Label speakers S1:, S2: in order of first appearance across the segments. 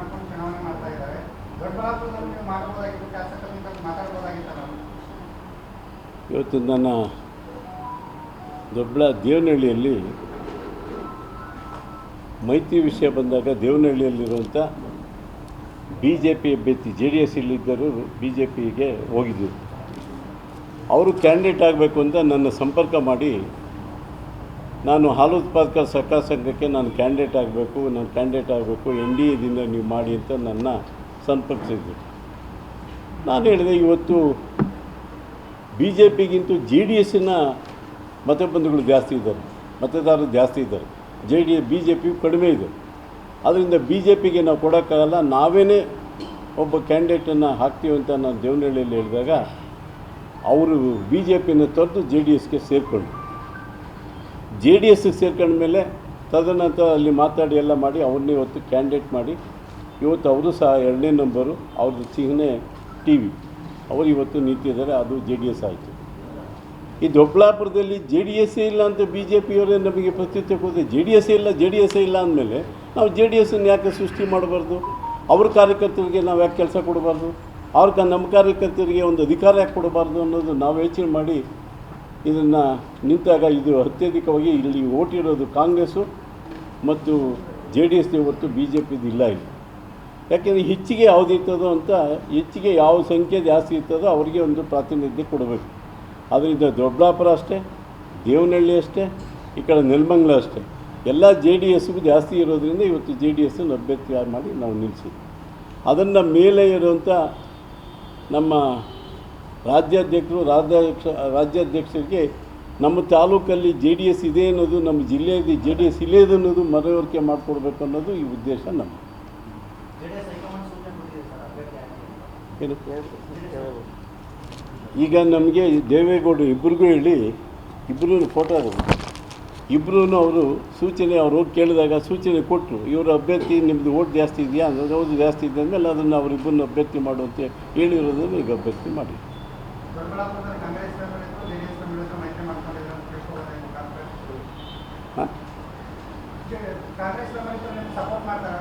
S1: ಮಾಡ್ಕೊಂಡು ಚುನಾವಣೆ ಮಾಡ್ತಾ ಇದ್ದಾರೆ. ದೊಡ್ಡಬಳ್ಳಾಪುರದಲ್ಲಿ ನೀವು ಮಾಡಬಹುದಾಗಿತ್ತು ಶಾಸಕರಿಂದ ಮಾತಾಡ್ಬೋದಾಗಿತ್ತಲ್ಲ?
S2: ಇವತ್ತು ನನ್ನ ದೊಡ್ಡ ದೇವನಹಳ್ಳಿಯಲ್ಲಿ ಮೈತ್ರಿ ವಿಷಯ ಬಂದಾಗ ದೇವನಹಳ್ಳಿಯಲ್ಲಿರುವಂಥ ಬಿ ಜೆ ಪಿ ಅಭ್ಯರ್ಥಿ ಜೆ ಡಿ ಎಸ್ ಇಲ್ಲಿದ್ದರು ಬಿ ಜೆ ಪಿಗೆ ಹೋಗಿದ್ದರು. ಅವರು ಕ್ಯಾಂಡಿಡೇಟ್ ಆಗಬೇಕು ಅಂತ ನನ್ನ ಸಂಪರ್ಕ ಮಾಡಿ ನಾನು ಹಾಲು ಉತ್ಪಾದಕ ಸಹಕಾರ ಸಂಘಕ್ಕೆ ನಾನು ಕ್ಯಾಂಡಿಡೇಟ್ ಆಗಬೇಕು, ನಾನು ಕ್ಯಾಂಡಿಡೇಟ್ ಆಗಬೇಕು, ಎನ್ ಡಿ ಎದಿಂದ ನೀವು ಮಾಡಿ ಅಂತ ನನ್ನ ಸಂಪರ್ಕಿಸಿದ್ರು. ನಾನು ಹೇಳಿದೆ, ಇವತ್ತು ಬಿ ಜೆ ಪಿಗಿಂತೂ ಜೆ ಡಿ ಎಸ್ಸಿನ ಮತಬಂಧುಗಳು ಜಾಸ್ತಿ ಇದ್ದಾರೆ, ಮತದಾರರು ಜಾಸ್ತಿ ಇದ್ದಾರೆ, J D B J P ಕಡಿಮೆ ಇದೆ. ಅದರಿಂದ ಬಿ ಜೆ ಪಿಗೆ ನಾವು ಕೊಡೋಕ್ಕಾಗಲ್ಲ ನಾವೇ ಒಬ್ಬ ಕ್ಯಾಂಡಿಡೇಟನ್ನು ಹಾಕ್ತೀವಿ ಅಂತ ನಾನು ದೇವನಹಳ್ಳಿಯಲ್ಲಿ ಹೇಳಿದಾಗ, ಅವರು ಬಿ ಜೆ ಪಿನ ತೊರೆದು ಜೆ ಡಿ ಎಸ್ಗೆ ಸೇರಿಕೊಂಡು ಜೆ ಡಿ ಎಸ್ಗೆ ಸೇರ್ಕೊಂಡ್ಮೇಲೆ ತದನಂತರ ಅಲ್ಲಿ ಮಾತಾಡಿ ಎಲ್ಲ ಮಾಡಿ, ಅವ್ರನ್ನೇ ಇವತ್ತು ಕ್ಯಾಂಡಿಡೇಟ್ ಮಾಡಿ. ಇವತ್ತು ಅವರು ಸಹ ಎರಡನೇ ನಂಬರು ಅವ್ರದ್ದು ಚಿಹ್ನೆ ಟಿ ವಿ. ಅವರು ಇವತ್ತು ನಿಂತಿದ್ದಾರೆ, ಅದು ಜೆ ಡಿ ಎಸ್ ಆಯಿತು. ಈ ದೊಡ್ಡಬಳ್ಳಾಪುರದಲ್ಲಿ ಜೆ ಡಿ ಎಸ್ ಇಲ್ಲ ಅಂತ ಬಿ ಜೆ ಪಿಯವರೇ ನಮಗೆ ಪ್ರತ್ಯುತ್ತರ ಕೊಡ್ತಾರೆ. ಜೆ ಡಿ ಎಸ್ ಇಲ್ಲ, ಜೆ ಡಿ ಎಸ್ಸೇ ಇಲ್ಲ ಅಂದಮೇಲೆ ನಾವು ಜೆ ಡಿ ಎಸ್ಸನ್ನು ಯಾಕೆ ಸೃಷ್ಟಿ ಮಾಡಬಾರ್ದು? ಅವ್ರ ಕಾರ್ಯಕರ್ತರಿಗೆ ನಾವು ಯಾಕೆ ಕೆಲಸ ಕೊಡಬಾರ್ದು? ಅವ್ರ ನಮ್ಮ ಕಾರ್ಯಕರ್ತರಿಗೆ ಒಂದು ಅಧಿಕಾರ ಯಾಕೆ ಕೊಡಬಾರ್ದು ಅನ್ನೋದು ನಾವು ಯೋಚನೆ ಮಾಡಿ ಇದನ್ನು ನಿಂತಾಗ ಇದು ಅತ್ಯಧಿಕವಾಗಿ ಇಲ್ಲಿ ಓಟಿರೋದು ಕಾಂಗ್ರೆಸ್ಸು ಮತ್ತು ಜೆ ಡಿ ಎಸ್ನೇ ಹೊರತು ಬಿ ಜೆ ಪಿದು ಇಲ್ಲ ಇಲ್ಲಿ. ಯಾಕೆಂದರೆ ಹೆಚ್ಚಿಗೆ ಯಾವ್ದು ಇರ್ತದೋ ಅಂತ ಹೆಚ್ಚಿಗೆ ಯಾವ ಸಂಖ್ಯೆ ಜಾಸ್ತಿ ಇರ್ತದೋ ಅವರಿಗೆ ಒಂದು ಪ್ರಾತಿನಿಧ್ಯ ಕೊಡಬೇಕು. ಅದರಿಂದ ದೊಡ್ಡಾಪುರ ಅಷ್ಟೇ, ದೇವನಹಳ್ಳಿ ಅಷ್ಟೇ, ಈ ಕಡೆ ನೆಲಮಂಗ್ಲ ಅಷ್ಟೇ. ಎಲ್ಲ ಜೆ ಡಿ ಎಸ್ಗೂ ಜಾಸ್ತಿ ಇರೋದರಿಂದ ಇವತ್ತು ಜೆ ಡಿ ಎಸ್ಸನ್ನು ಅಭ್ಯರ್ಥಿ ಮಾಡಿ ನಾವು ನಿಲ್ಲಿಸಿದ್ವಿ ಅದನ್ನು ಮೇಲೆ ಇರುವಂಥ ನಮ್ಮ ರಾಜ್ಯಾಧ್ಯಕ್ಷರು, ರಾಜ್ಯಾಧ್ಯಕ್ಷ, ರಾಜ್ಯಾಧ್ಯಕ್ಷರಿಗೆ ನಮ್ಮ ತಾಲೂಕಲ್ಲಿ ಜೆ ಡಿ ಎಸ್ ಇದೆ ಅನ್ನೋದು, ನಮ್ಮ ಜಿಲ್ಲೆಯಲ್ಲಿ ಜೆ ಡಿ ಎಸ್ ಇಲ್ಲೇ ಅನ್ನೋದು ಮನವರಿಕೆ ಮಾಡಿಕೊಡ್ಬೇಕು ಅನ್ನೋದು ಈ ಉದ್ದೇಶ ನಮ್ಮ ಈಗ ನಮಗೆ ದೇವೇಗೌಡರು ಇಬ್ಬರಿಗೂ ಹೇಳಿ ಇಬ್ಬರೂ ಫೋಟೋ ಇಬ್ಬರೂ ಅವರು ಸೂಚನೆ, ಅವ್ರು ಹೋಗಿ ಕೇಳಿದಾಗ ಸೂಚನೆ ಕೊಟ್ಟರು ಇವರ ಅಭ್ಯರ್ಥಿ ನಿಮ್ಮದು ಓಟ್ ಜಾಸ್ತಿ ಇದೆಯಾ? ಅಂದರೆ ಹೌದು, ಜಾಸ್ತಿ ಇದೆ ಅಂದಮೇಲೆ ಅದನ್ನು ಅವರಿಬ್ಬರನ್ನ ಅಭ್ಯರ್ಥಿ ಮಾಡುವಂತೆ ಹೇಳಿರೋದನ್ನು ಈಗ ಅಭ್ಯರ್ಥಿ ಮಾಡಿ.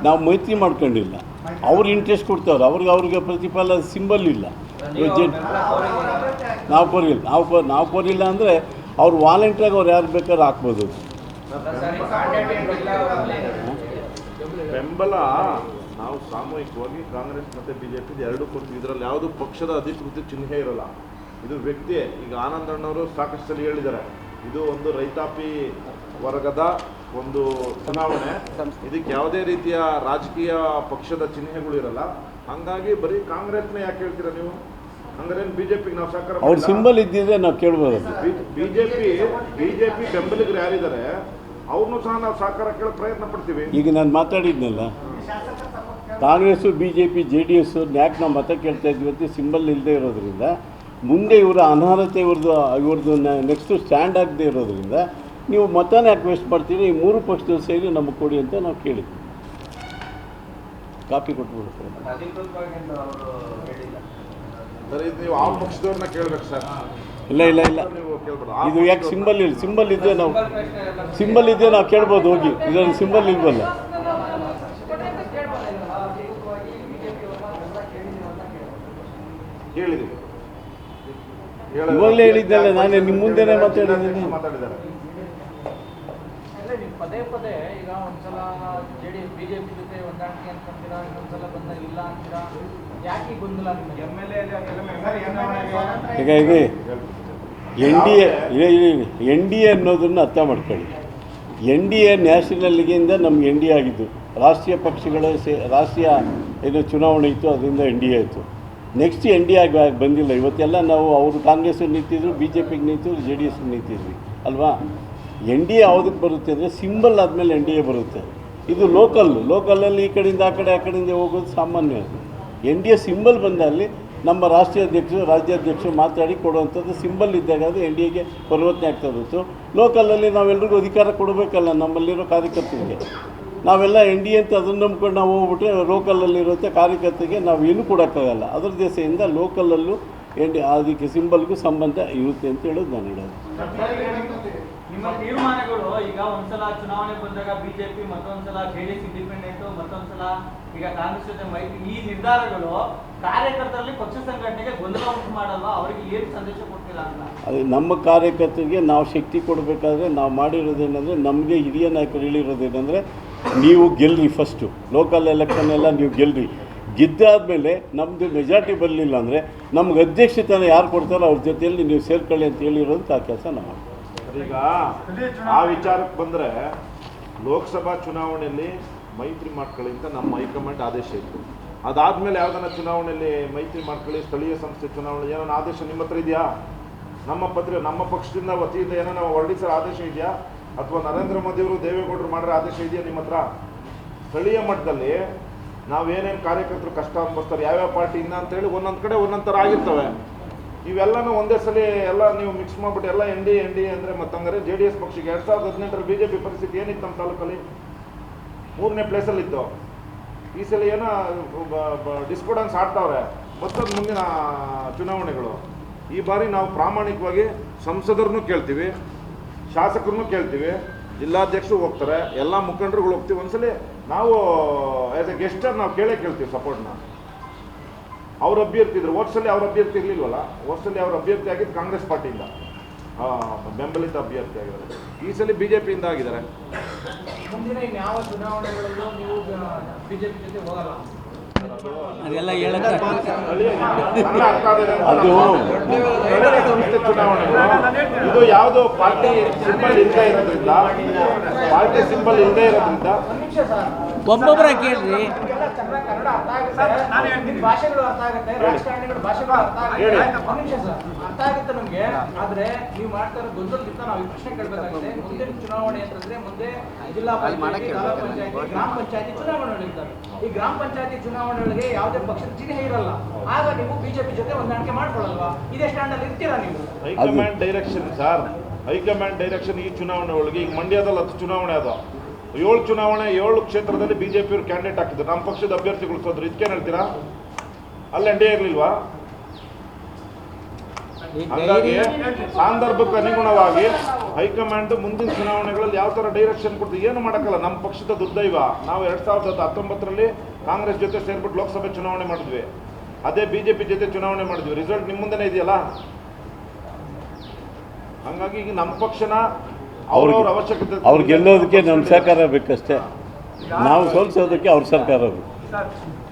S2: ನಾವು ಮೈತ್ರಿ ಮಾಡ್ಕೊಂಡಿಲ್ಲ. ಅವ್ರು ಇಂಟ್ರೆಸ್ಟ್ ಕೊಡ್ತಾವ್ರೆ. ಅವ್ರಿಗೆ ಅವ್ರಿಗೆ ಪ್ರತಿಫಲ ಸಿಂಬಲ್ ಇಲ್ಲ. ನಾವು ಕೊರಿಲ್ಲ. ನಾವು ಕೋ ನಾವು ಕೊರಿಲ್ಲ ಅಂದರೆ ಅವ್ರು ವಾಲಂಟಿಯರ್ ಅವ್ರು ಯಾರು ಬೇಕಾದ್ರೂ ಹಾಕ್ಬೋದು.
S3: ಬೆಂಬಲ ನಾವು ಸಾಮೂಹಿಕವಾಗಿ ಕಾಂಗ್ರೆಸ್ ಮತ್ತು ಬಿ ಜೆ ಪಿ ಎರಡು ಕೊಡ್ತೀವಿ. ಇದರಲ್ಲಿ ಯಾವುದು ಪಕ್ಷದ ಅಧಿಕೃತ ಚಿಹ್ನೆ ಇರಲ್ಲ. ಇದು ವ್ಯಕ್ತಿ ಈಗ ಆನಂದಣ್ಣವರು ಸಾಕಷ್ಟು ಸಲ ಹೇಳಿದ್ದಾರೆ. ಇದು ಒಂದು ರೈತಾಪಿ ವರ್ಗದ ಒಂದು ಚುನಾವಣೆ. ಇದಕ್ಕೆ ಯಾವುದೇ ರೀತಿಯ ರಾಜಕೀಯ ಪಕ್ಷದ ಚಿಹ್ನೆಗಳು ಇರಲ್ಲ. ಹಂಗಾಗಿ ಬರೀ ಕಾಂಗ್ರೆಸ್ನ ಯಾಕೆ ಹೇಳ್ತೀರಾ ನೀವು? ಹಂಗಾರೆ ಬಿಜೆಪಿಗೆ ನಾವು ಸಹಕಾರ
S2: ಅವ್ರ ಸಿಂಬಲ್ ಇದ್ದಿದ್ರೆ ನಾವು ಕೇಳ್ಬೋದು
S3: ಬಿಜೆಪಿ ಬಿಜೆಪಿ ಬೆಂಬಲಿಗರು ಯಾರಿದ್ದಾರೆ ಅವ್ರನ್ನೂ ಸಹ ನಾವು ಸಹಕಾರ ಕೇಳೋ ಪ್ರಯತ್ನ ಪಡ್ತೀವಿ.
S2: ಈಗ ನಾನು ಮಾತಾಡಿದ್ನಲ್ಲ Congress B J P J D S ಯಾಕೆ ನಾವು ಮತ ಕೇಳ್ತಾ ಇದ್ವಿ ಅಂತ ಸಿಂಬಲ್ ಇಲ್ಲದೆ ಇರೋದ್ರಿಂದ ಮುಂದೆ ಇವರ ಅನರ್ಹತೆ ಇವ್ರದ್ದು ಇವ್ರದ್ದು ನೆಕ್ಸ್ಟು ಸ್ಟ್ಯಾಂಡ್ ಆಗದೆ ಇರೋದ್ರಿಂದ ನೀವು ಮತನ ಯಾಕೆ ವೇಸ್ಟ್ ಮಾಡ್ತೀರಿ ಈ ಮೂರು ಪಕ್ಷದವ್ರು ಸೇರಿ ನಮಗೆ ಕೊಡಿ ಅಂತ ನಾವು ಕೇಳಿದ್ವಿ. ಕಾಪಿ ಕೊಟ್ಬಿಡು
S3: ಸರ್ ಇದು ನೀವು ಆ ಪಕ್ಷದವ್ರನ್ನ ಕೇಳ್ಬೇಕು ಸರ್.
S2: ಇಲ್ಲ ಇಲ್ಲ ಇಲ್ಲ. ಇದು ಯಾಕೆ ಸಿಂಬಲ್ ಇಲ್ಲ? ಸಿಂಬಲ್ ಇದ್ದರೆ ನಾವು ಸಿಂಬಲ್ ಇದ್ದರೆ ನಾವು ಕೇಳ್ಬೋದು ಹೋಗಿ. ಇದರಲ್ಲಿ ಸಿಂಬಲ್ ಇಲ್ವಲ್ಲ?
S3: ಹೇಳಿದೀವಿ
S2: ಇವಾಗಲೇ ಹೇಳಿದ್ದಲ್ಲ ನಾನೇ ನಿಮ್ಮ ಮುಂದೆನೇ ಮಾತಾಡಿದ್ದೀನಿ.
S3: ಮಾತಾಡಿದ್ದಾರೆ.
S4: ನೀವು ಪದೇ ಪದೇ ಈಗ ಒಂದ್ಸಲ ಜೆ ಡಿ ಬಿಜೆಪಿ ಜೊತೆ ಹೊಂದಾಣಿಕೆ ಅನ್ಕೊಂತೀರಾ? ಇನ್ನೊಂದ್ಸಲ ಬಂದ ಇಲ್ಲ ಅಂತೀರಾ? ಯಾಕೆ ಗೊಂದಲ ಎಂ ಎಲ್
S2: ಈಗ ಇದೆ N D A N D A ಅನ್ನೋದನ್ನು ಅರ್ಥ ಮಾಡ್ಕೊಳ್ಳಿ. ಎನ್ ಡಿ ಎ ನ್ಯಾಷನಲ್ಗಿಂದ ನಮ್ಗೆ ಎನ್ ಡಿ ಎ ಆಗಿದ್ದು. ರಾಷ್ಟ್ರೀಯ ಪಕ್ಷಗಳ ಸೇ ರಾಷ್ಟ್ರೀಯ ಏನು ಚುನಾವಣೆ ಇತ್ತು ಅದರಿಂದ ಎನ್ ಡಿ ಎ ಆಯಿತು. ನೆಕ್ಸ್ಟ್ ಎನ್ ಡಿ ಆಗಿ ಬಂದಿಲ್ಲ. ಇವತ್ತೆಲ್ಲ ನಾವು ಅವರು ಕಾಂಗ್ರೆಸ್ ನಿಂತಿದ್ರು ಬಿ ಜೆ ಪಿಗೆ ನಿಂತಿದ್ರು ಜೆ ಡಿ ಎಸ್ ನಿಂತಿದ್ವಿ. ಅಲ್ವಾ? ಎನ್ ಡಿ ಎ ಯಾವುದಕ್ಕೆ ಬರುತ್ತೆ ಅಂದರೆ ಸಿಂಬಲ್ ಆದಮೇಲೆ ಎನ್ ಡಿ ಎ ಬರುತ್ತೆ. ಇದು ಲೋಕಲ್ ಲೋಕಲಲ್ಲಿ ಈ ಕಡೆಯಿಂದ ಆ ಕಡೆ, ಆ ಕಡೆಯಿಂದ ಹೋಗೋದು ಸಾಮಾನ್ಯ. ಎನ್ ಡಿ ಎ ಸಿಂಬಲ್ ಬಂದಲ್ಲಿ ನಮ್ಮ ರಾಷ್ಟ್ರೀಯ ಅಧ್ಯಕ್ಷರು, ರಾಜ್ಯಾಧ್ಯಕ್ಷರು ಮಾತಾಡಿ ಕೊಡುವಂಥದ್ದು ಸಿಂಬಲ್ ಇದ್ದಾಗ ಅದು ಎನ್ ಡಿ ಎಗೆ ಪರಿವರ್ತನೆ ಆಗ್ತಾ ಹೊರತು ಲೋಕಲಲ್ಲಿ ನಾವೆಲ್ಲರಿಗೂ ಅಧಿಕಾರ ಕೊಡಬೇಕಲ್ಲ ನಮ್ಮಲ್ಲಿರೋ ಕಾರ್ಯಕರ್ತರಿಗೆ. ನಾವೆಲ್ಲ ಎನ್ ಡಿ ಅಂತ ಅದನ್ನು ನಂಬ್ಕೊಂಡು ನಾವು ಹೋಗ್ಬಿಟ್ರೆ ಲೋಕಲಲ್ಲಿರುವಂಥ ಕಾರ್ಯಕರ್ತರಿಗೆ ನಾವು ಏನು ಕೊಡೋಕ್ಕಾಗಲ್ಲ. ಅದ್ರ ದೇಶದಿಂದ ಲೋಕಲಲ್ಲೂ ಎನ್ ಡಿ ಅದಕ್ಕೆ ಸಿಂಬಲ್ಗೂ ಸಂಬಂಧ ಇರುತ್ತೆ ಅಂತ ಹೇಳೋದು ನಾನು ಹೇಳೋದು.
S4: ನಿಮ್ಮ ತೀರ್ಮಾನಗಳು ಈಗ ಒಂದ್ಸಲ ಚುನಾವಣೆ ಬಂದಾಗ ಬಿಜೆಪಿ ಮತ್ತೊಂದ್ಸಲ ಜೆಡಿಎಸ್ ಇಂಡಿಪೆಂಡೆಂಟ್ ಮತ್ತೊಂದ್ಸಲ
S5: ಈಗ ಕಾಂಗ್ರೆಸ್ ಜೊತೆ ಮೈತ್ರಿ. ಈ ನಿರ್ಧಾರಗಳು ಕಾರ್ಯಕರ್ತರಲ್ಲಿ ಪಕ್ಷ ಸಂಘಟನೆಗೆ ಗೊಂದಲ ಉಂಟು ಮಾಡಲ್ಲ ಅವರಿಗೆ ಏನು ಸಂದೇಶ ಕೊಡ್ತೀರಾ ಅಂತ?
S2: ಅದು ನಮ್ಮ ಕಾರ್ಯಕರ್ತರಿಗೆ ನಾವು ಶಕ್ತಿ ಕೊಡಬೇಕಾದ್ರೆ ನಾವು ಮಾಡಿರೋದೇನೆಂದರೆ ನಮಗೆ ಹಿರಿಯ ನಾಯಕರು ಹೇಳಿರೋದೇನೆಂದರೆ ನೀವು ಗೆಲ್ರಿ ಫಸ್ಟು ಲೋಕಲ್ ಎಲೆಕ್ಷನ್ ಎಲ್ಲ ನೀವು ಗೆಲ್ರಿ. ಗೆದ್ದಾದಮೇಲೆ ನಮ್ಮದು ಮೆಜಾರಿಟಿ ಬರಲಿಲ್ಲ ಅಂದರೆ ನಮ್ಗೆ ಅಧ್ಯಕ್ಷತೆ ಯಾರು ಕೊಡ್ತಾರೋ ಅವ್ರ ಜೊತೆಯಲ್ಲಿ ನೀವು ಸೇರ್ಕೊಳ್ಳಿ ಅಂತ ಹೇಳಿರೋದು ಆ ಕೆಲಸ ನಾವು.
S3: ಈಗ ಆ ವಿಚಾರಕ್ಕೆ ಬಂದರೆ ಲೋಕಸಭಾ ಚುನಾವಣೆಯಲ್ಲಿ ಮೈತ್ರಿ ಮಾಡ್ಕೊಳ್ಳಿ ಅಂತ ನಮ್ಮ ಹೈಕಮಾಂಡ್ ಆದೇಶ ಇತ್ತು. ಅದಾದಮೇಲೆ ಯಾವ್ದಾನ ಚುನಾವಣೆಯಲ್ಲಿ ಮೈತ್ರಿ ಮಾಡ್ಕೊಳ್ಳಿ, ಸ್ಥಳೀಯ ಸಂಸ್ಥೆ ಚುನಾವಣೆ ಏನೋ ಆದೇಶ ನಿಮ್ಮ ಹತ್ರ ಇದೆಯಾ? ನಮ್ಮ ಪತ್ರ ನಮ್ಮ ಪಕ್ಷದಿಂದ ವತಿಯಿಂದ ಏನೋ ಹೊರಡಿಸೋ ಆದೇಶ ಇದೆಯಾ? ಅಥವಾ ನರೇಂದ್ರ ಮೋದಿಯವರು ದೇವೇಗೌಡರು ಮಾಡಿರೋ ಆದೇಶ ಇದೆಯಾ ನಿಮ್ಮ ಹತ್ರ? ಸ್ಥಳೀಯ ಮಟ್ಟದಲ್ಲಿ ನಾವೇನೇನು ಕಾರ್ಯಕರ್ತರು ಕಷ್ಟ ಅನ್ಭವಿಸ್ತಾರೆ, ಯಾವ್ಯಾವ ಪಾರ್ಟಿಯಿಂದ ಅಂತೇಳಿ ಒಂದೊಂದು ಕಡೆ ಒಂದೊಂದು ಥರ ಆಗಿರ್ತವೆ. ಇವೆಲ್ಲನೂ ಒಂದೇ ಸಲ ಎಲ್ಲ ನೀವು ಮಿಕ್ಸ್ ಮಾಡ್ಬಿಟ್ಟು ಎಲ್ಲ ಎನ್ ಡಿ ಎನ್ ಡಿ ಅಂದರೆ ಮತ್ತಂದರೆ ಜೆ ಡಿ ಎಸ್ ಪಕ್ಷಕ್ಕೆ ಎರಡು ಸಾವಿರದ ಹದಿನೆಂಟರ ಬಿ ಜೆ ಪಿ ಪರಿಸ್ಥಿತಿ ಏನಿತ್ತು ನಮ್ಮ ತಾಲೂಕಲ್ಲಿ? ಮೂರನೇ ಪ್ಲೇಸಲ್ಲಿತ್ತು ಈ ಸಲ ಏನೋ ಡಿಸ್ಕೋಡೆನ್ಸ್ ಆಡ್ತಾವ್ರೆ. ಮತ್ತೊಂದು ಮುಂದಿನ ಚುನಾವಣೆಗಳು. ಈ ಬಾರಿ ನಾವು ಪ್ರಾಮಾಣಿಕವಾಗಿ ಸಂಸದರನ್ನು ಕೇಳ್ತೀವಿ. ಶಾಸಕರನ್ನು ಕೇಳ್ತೀವಿ, ಜಿಲ್ಲಾಧ್ಯಕ್ಷರು ಹೋಗ್ತಾರೆ, ಎಲ್ಲ ಮುಖಂಡರುಗಳು ಹೋಗ್ತೀವಿ. ಒಂದ್ಸಲಿ ನಾವು ಆ್ಯಸ್ ಎ ಗೆಸ್ಟರ್ ನಾವು ಕೇಳೇ ಕೇಳ್ತೀವಿ ಸಪೋರ್ಟ್ನ ಅವ್ರ ಅಭ್ಯರ್ಥಿ ಇದ್ರು ವರ್ಷದಲ್ಲಿ ಅವ್ರ ಅಭ್ಯರ್ಥಿ ಇರ್ಲಿಲ್ವಲ್ಲ ವರ್ಷದಲ್ಲಿ ಅವ್ರ ಅಭ್ಯರ್ಥಿ ಆಗಿದ್ದು ಕಾಂಗ್ರೆಸ್ ಪಾರ್ಟಿಯಿಂದ. ಬೆಂಬಲಿತ ಅಭ್ಯರ್ಥಿ ಆಗಿದ್ದಾರೆ ಈ ಸಲ ಬಿ ಜೆ ಪಿಯಿಂದ ಆಗಿದ್ದಾರೆ.
S4: ಮುಂದಿನ ಯಾವ ಚುನಾವಣೆಗಳಲ್ಲೂ ನೀವು ಬಿಜೆಪಿ ಜೊತೆ ಹೋಗಲ್ಲ
S6: ಅದೆಲ್ಲ ಹೇಳಕ್ಕೆ
S2: ಅದು-
S3: ಸಂಸ್ಥೆ ಚುನಾವಣೆಗಳು ಇದು ಯಾವುದೋ ಪಾರ್ಟಿ ಸಿಂಬಲ್ ಇಲ್ಲದೆ ಇರೋದ್ರಿಂದ ಪಾರ್ಟಿ ಸಿಂಬಲ್ ಇಲ್ಲದೆ ಇರೋದ್ರಿಂದ
S6: ಒಬ್ಬೊಬ್ಬರ ಕೇಳ್ರಿ.
S4: ಅರ್ಥ ಆಗುತ್ತೆ. ನಿಮ್ ಭಾಷೆಗಳು ಅರ್ಥ ಆಗುತ್ತೆ ರಾಜಕಾರಣಿಗಳ ಭಾಷೆಗಳು ಅರ್ಥ ಆಗುತ್ತೆ. ನಿಮಿಷ ಸರ್. ಅರ್ಥ ಆಗುತ್ತೆ ನಮ್ಗೆ ಆದ್ರೆ ನೀವು ಮಾಡ್ತಾ ಇರೋ ಗೊಂದಲದಿಂದ ನಾವು ಈ ಪ್ರಶ್ನೆ ಕೇಳಬೇಕಾಗಿದೆ ಮುಂದಿನ ಚುನಾವಣೆ ಅಂತಂದ್ರೆ ಮುಂದೆ ಜಿಲ್ಲಾ ಪಂಚಾಯತಿ ತಾಲೂಕ್ ಪಂಚಾಯತಿ ಗ್ರಾಮ ಪಂಚಾಯತಿ ಚುನಾವಣೆಗಳಿರ್ತವೆ ಈ ಗ್ರಾಮ ಪಂಚಾಯತಿ ಚುನಾವಣೆಗಳಿಗೆ ಯಾವುದೇ ಪಕ್ಷದ ಚಿಹ್ನೆ ಇರಲ್ಲ. ಆಗ ನೀವು ಬಿಜೆಪಿ ಜೊತೆ ಹೊಂದಾಣಿಕೆ ಮಾಡ್ಕೊಳ್ಳಲ್ವಾ? ಇದೇ ಸ್ಟ್ಯಾಂಡ್ ಅಲ್ಲಿ ಇರ್ತೀರಾ ನೀವು?
S3: High command direction sir. High command direction ಈ ಚುನಾವಣೆ ಒಳಗೆ ಈಗ ಮಂಡ್ಯದಲ್ಲಿ ಹತ್ತು ಚುನಾವಣೆ ಅದ ಏಳು ಚುನಾವಣೆ ಏಳು ಕ್ಷೇತ್ರದಲ್ಲಿ ಬಿಜೆಪಿ ಪಿಯವ್ರು ಕ್ಯಾಂಡಿಡೇಟ್ ಹಾಕಿದ್ರು. ನಮ್ಮ ಪಕ್ಷದ ಅಭ್ಯರ್ಥಿಗಳು ಸೋದ್ರು ಇದಕ್ಕೇನು ಹೇಳ್ತೀರಾ? ಅಲ್ಲಿ ಎನ್ ಆಗ್ಲಿಲ್ವಾ ಹಾಗಾಗಿ ಸಾಂದರ್ಭಕ್ಕೆ ಅನುಗುಣವಾಗಿ ಹೈಕಮಾಂಡ್ ಮುಂದಿನ ಚುನಾವಣೆಗಳಲ್ಲಿ ಯಾವ ಥರ ಡೈರೆಕ್ಷನ್ ಕೊಡ್ತೀವಿ ಏನು ಮಾಡೋಕ್ಕಲ್ಲ. ನಮ್ಮ ಪಕ್ಷದ ದುರ್ದೈವ. ನಾವು ಎರಡು ಸಾವಿರದ ಹತ್ತೊಂಬತ್ತರಲ್ಲಿ ಕಾಂಗ್ರೆಸ್ ಜೊತೆ ಸೇರ್ಬಿಟ್ಟು ಲೋಕಸಭೆ ಚುನಾವಣೆ ಮಾಡಿದ್ವಿ. ಅದೇ ಬಿ ಜೆ ಪಿ ಜೊತೆ ಚುನಾವಣೆ ಮಾಡಿದ್ವಿ. ರಿಸಲ್ಟ್ ನಿಮ್ಮ ಮುಂದೆನೇ ಇದೆಯಲ್ಲ? ಹಂಗಾಗಿ ಈಗ ನಮ್ಮ ಪಕ್ಷನ ಅವಶ್ಯಕತೆ
S2: ಅವ್ರು ಗೆಲ್ಲೋದಕ್ಕೆ ನಮ್ಮ ಸರ್ಕಾರ ಬೇಕಷ್ಟೇ. ನಾವು ಸೋಲಿಸೋದಕ್ಕೆ ಅವ್ರ ಸರ್ಕಾರ ಬೇಕು.